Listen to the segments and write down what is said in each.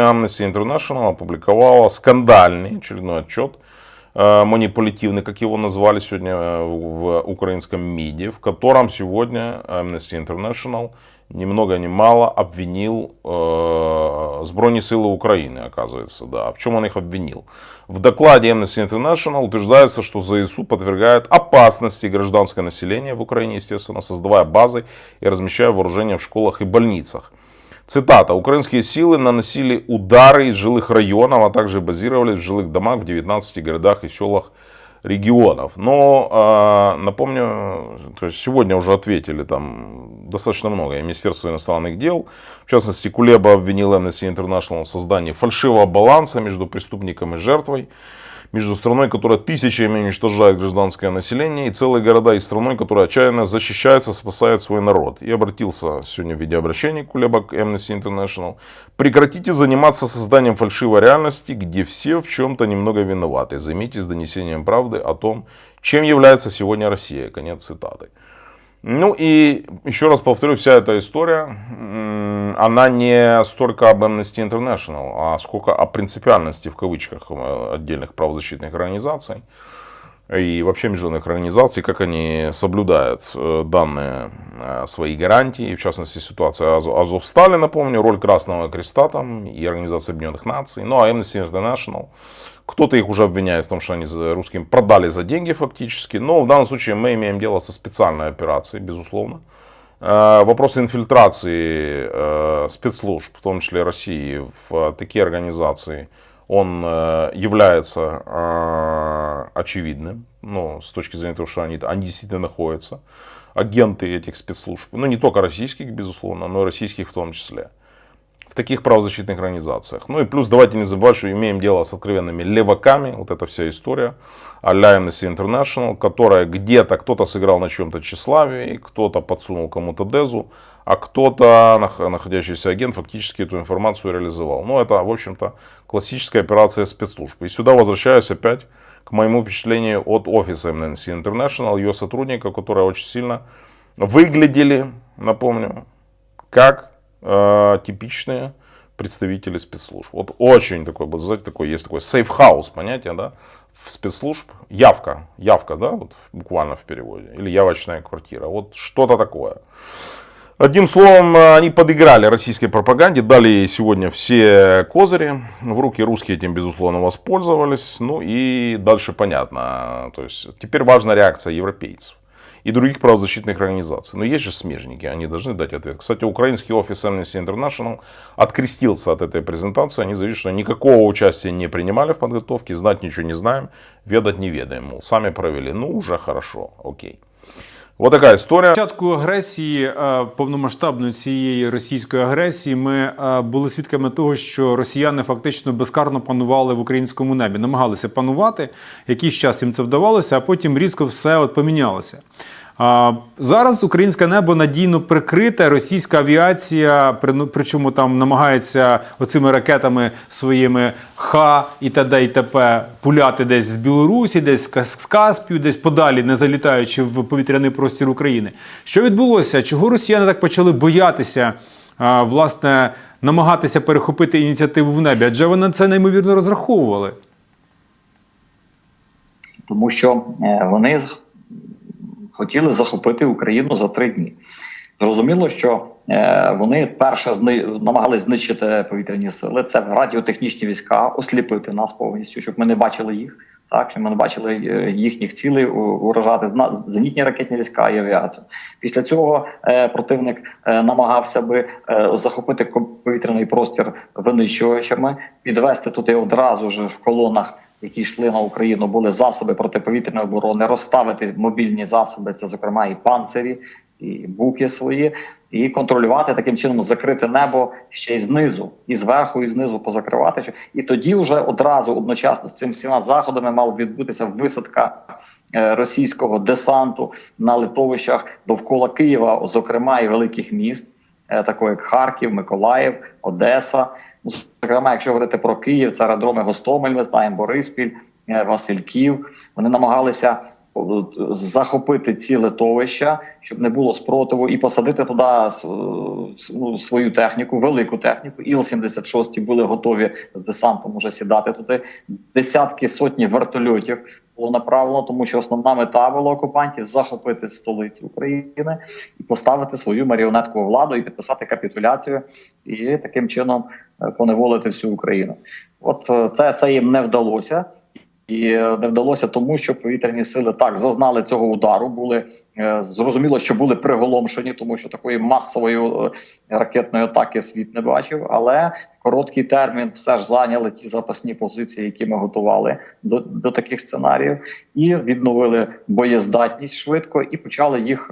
Amnesty International опубликовала скандальный очередной отчет, э, манипулятивный, как его назвали сегодня э, в украинском МИДе, в котором сегодня Amnesty International ни много ни мало обвинил э, Збройні силы Украины, оказывается, да. В чем он их обвинил? В докладе Amnesty International утверждается, что ЗСУ подвергает опасности гражданское население в Украине, естественно, создавая базы и размещая вооружение в школах и больницах. Цитата. Украинские силы наносили удары из жилых районов, а также базировались в жилых домах в 19 городах и селах регионов. Но э, напомню, то есть сегодня уже ответили там достаточно много. И Министерство иностранных дел, в частности, Кулеба обвинил Amnesty International в создании фальшивого баланса между преступником и жертвой между страной, которая тысячами уничтожает гражданское население, и целые города, и страной, которая отчаянно защищается, спасает свой народ. И обратился сегодня в видеообращении Кулеба к Amnesty International. Прекратите заниматься созданием фальшивой реальности, где все в чем-то немного виноваты. Займитесь донесением правды о том, чем является сегодня Россия. Конец цитаты. Ну и еще раз повторю, вся эта история, она не столько об Amnesty International, а сколько о принципиальности в кавычках э, отдельных правозащитных организаций и вообще международных организаций, как они соблюдают э, данные э, свои гарантии, в частности ситуация Азов- Азовстали, напомню, роль Красного Креста там и Организации Объединенных Наций, ну а Amnesty International, кто-то их уже обвиняет в том, что они русским продали за деньги фактически, но в данном случае мы имеем дело со специальной операцией, безусловно. Э, Вопрос инфильтрации э, спецслужб, в том числе России, в такие организации, он э, является очевидным, ну, с точки зрения того, что они, они действительно находятся, агенты этих спецслужб, ну, не только российских, безусловно, но и российских в том числе, в таких правозащитных организациях. Ну и плюс давайте не забывать, что имеем дело с откровенными леваками, вот эта вся история, а-ля Amnesty International, которая где-то кто-то сыграл на чем-то тщеславии, кто-то подсунул кому-то дезу, а кто-то, нах- находящийся агент, фактически эту информацию реализовал. Ну, это, в общем-то, классическая операция спецслужб. И сюда возвращаюсь опять к моему впечатлению от офиса Amnesty International, ее сотрудников, которые очень сильно выглядели, напомню, как э, типичные представители спецслужб. Вот очень такой, вот знаете, такой есть такой safe house, понятие, да, в спецслужб, явка, явка, да, вот буквально в переводе, или явочная квартира, вот что-то такое. Одним словом, э, они подыграли российской пропаганде, дали ей сегодня все козыри. В руки русские этим, безусловно, воспользовались. Ну и дальше понятно. То есть теперь важна реакция европейцев и других правозащитных организаций. Но есть же смежники, они должны дать ответ. Кстати, украинский офис Amnesty International открестился от этой презентации. Они заявили, что никакого участия не принимали в подготовке, знать ничего не знаем, ведать не ведаем. Мол, сами провели. Ну, уже хорошо, окей. Вот така історія початку агресії е, повномасштабної цієї російської агресії ми е, були свідками того, що росіяни фактично безкарно панували в українському небі, намагалися панувати. Якийсь час їм це вдавалося, а потім різко все от помінялося. Зараз українське небо надійно прикрите. Російська авіація, ну, причому там намагається оцими ракетами своїми Х і т.д. і т.п. пуляти десь з Білорусі, десь з Кас- Каспію, десь подалі, не залітаючи в повітряний простір України. Що відбулося? Чого росіяни так почали боятися? Власне, намагатися перехопити ініціативу в небі, адже вони це неймовірно розраховували. тому що е, вони хотіли захопити Україну за три дні. Зрозуміло, що е, вони перше зни... намагались знищити повітряні сили. Це радіотехнічні війська, осліпити нас повністю, щоб ми не бачили їх. Так, щоб ми не бачили е, їхніх цілей уражати зенітні ракетні війська і авіацію. Після цього е, противник е, намагався би е, захопити повітряний простір винищувачами, підвести туди одразу ж в колонах які йшли на Україну, були засоби протиповітряної оборони, розставити мобільні засоби, це зокрема і панцирі, і буки свої, і контролювати таким чином закрити небо ще й знизу, і зверху, і знизу позакривати. І тоді вже одразу одночасно з цим всіма заходами мав відбутися висадка е, російського десанту на литовищах довкола Києва, зокрема і великих міст е, такого як Харків, Миколаїв, Одеса. Зокрема, якщо говорити про Київ, це аеродроми Гостомель, ми знаємо, Бориспіль, е, Васильків. Вони намагалися захопити ці литовища, щоб не було спротиву, і посадити туди с- ну, свою техніку, велику техніку. Іл-76 були готові з десантом уже сідати туди. Десятки сотні вертольотів було направлено, тому що основна мета була окупантів захопити столицю України і поставити свою маріонеткову владу і підписати капітуляцію, і таким чином е, поневолити всю Україну. От це, це їм не вдалося. І е, не вдалося тому, що повітряні сили так зазнали цього удару. Були е, зрозуміло, що були приголомшені, тому що такої масової е, ракетної атаки світ не бачив. Але короткий термін все ж зайняли ті запасні позиції, які ми готували до, до таких сценаріїв, і відновили боєздатність швидко і почали їх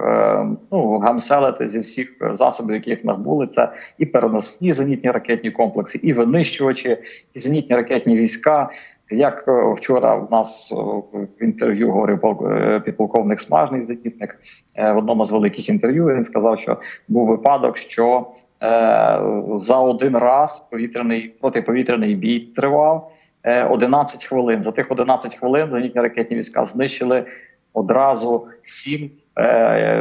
ну гамселити зі всіх засобів, які в нас були. Це і переносні зенітні ракетні комплекси, і винищувачі, і зенітні ракетні війська. Як е, вчора в нас е, в інтерв'ю говорив е, підполковник Смажний зенітник в одному з великих інтерв'ю, він сказав, що був випадок, що за один раз повітряний протиповітряний бій тривав е, 11 хвилин. За тих 11 хвилин зенітні ракетні війська знищили одразу сім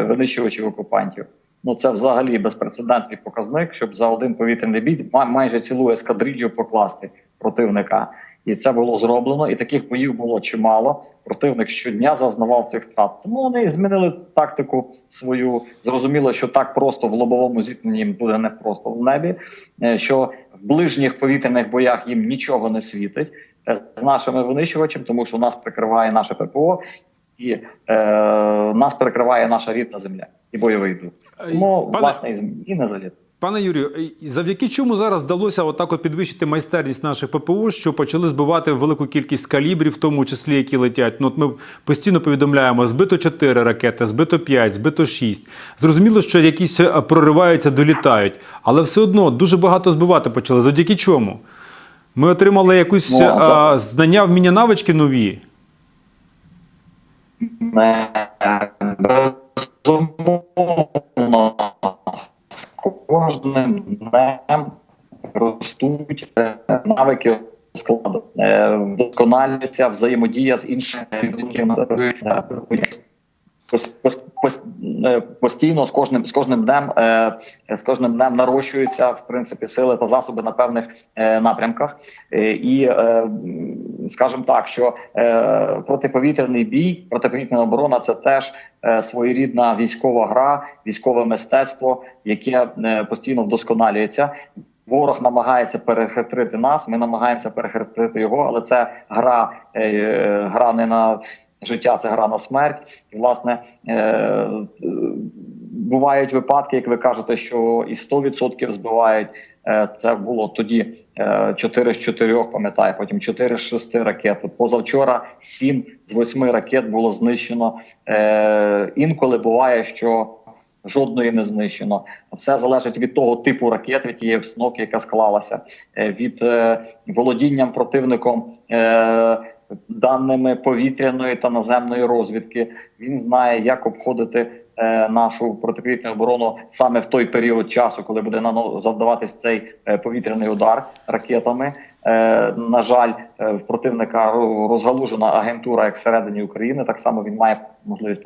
винищувачів окупантів. Ну це взагалі безпрецедентний показник, щоб за один повітряний бій май- майже цілу ескадрилью покласти противника. І це було зроблено, і таких боїв було чимало. Противник щодня зазнавав цих втрат. Тому вони змінили тактику свою. Зрозуміло, що так просто в лобовому зіткненні їм буде не просто в небі. е, Що в ближніх повітряних боях їм нічого не світить е, з нашими винищувачами, тому що нас прикриває наше ППО, і е, нас прикриває наша рідна земля і бойовий дух. Тому Пане- власне і не заліт. Пане Юрію, завдяки чому зараз вдалося отак от підвищити майстерність наших ППО, що почали збивати велику кількість калібрів, в тому числі які летять. Ну от ми постійно повідомляємо: збито 4 ракети, збито 5, збито 6. Зрозуміло, що якісь е, прориваються, долітають, але все одно дуже багато збивати почали. Завдяки чому? Ми отримали якусь Ну, е, за- знання, вміння, навички нові. Е, Безумовно, з кожним днем ростуть е, навики складу, Е, вдосконалюється взаємодія з іншими Постійно з кожним з кожним днем е, з кожним днем нарощуються в принципі сили та засоби на певних е, напрямках. Е, І е, скажімо так, що е, протиповітряний бій, протиповітряна оборона це теж е, своєрідна військова гра, військове мистецтво, яке е, постійно вдосконалюється. Ворог намагається перехитрити нас. Ми намагаємося перехитрити його, але це гра, е, гра не на життя, це гра на смерть. І власне е, е, бувають випадки, як ви кажете, що і 100% збивають. Е, Це було тоді е, 4 з 4, пам'ятаю, потім 4 з 6 ракет. Позавчора 7 з 8 ракет було знищено. Інколи буває, що жодної не знищено. Все залежить від того типу ракет, від тієї обстановки, яка склалася, від володінням противником. Даними повітряної та наземної розвідки він знає, як обходити е, нашу протиповітряну оборону саме в той період часу, коли буде завдаватись цей е, повітряний удар ракетами. Е, на жаль, е, в противника розгалужена агентура як всередині України. Так само він має можливість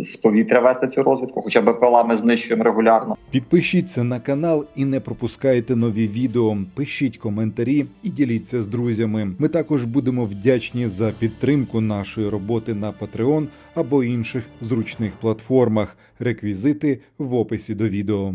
з повітря вести цю розвідку, хоча БПЛА ми знищуємо регулярно. Підпишіться на канал і не пропускайте нові відео. Пишіть коментарі і діліться з друзями. Ми також будемо вдячні за підтримку нашої роботи на Patreon або інших зручних платформах. Реквізити в описі до відео.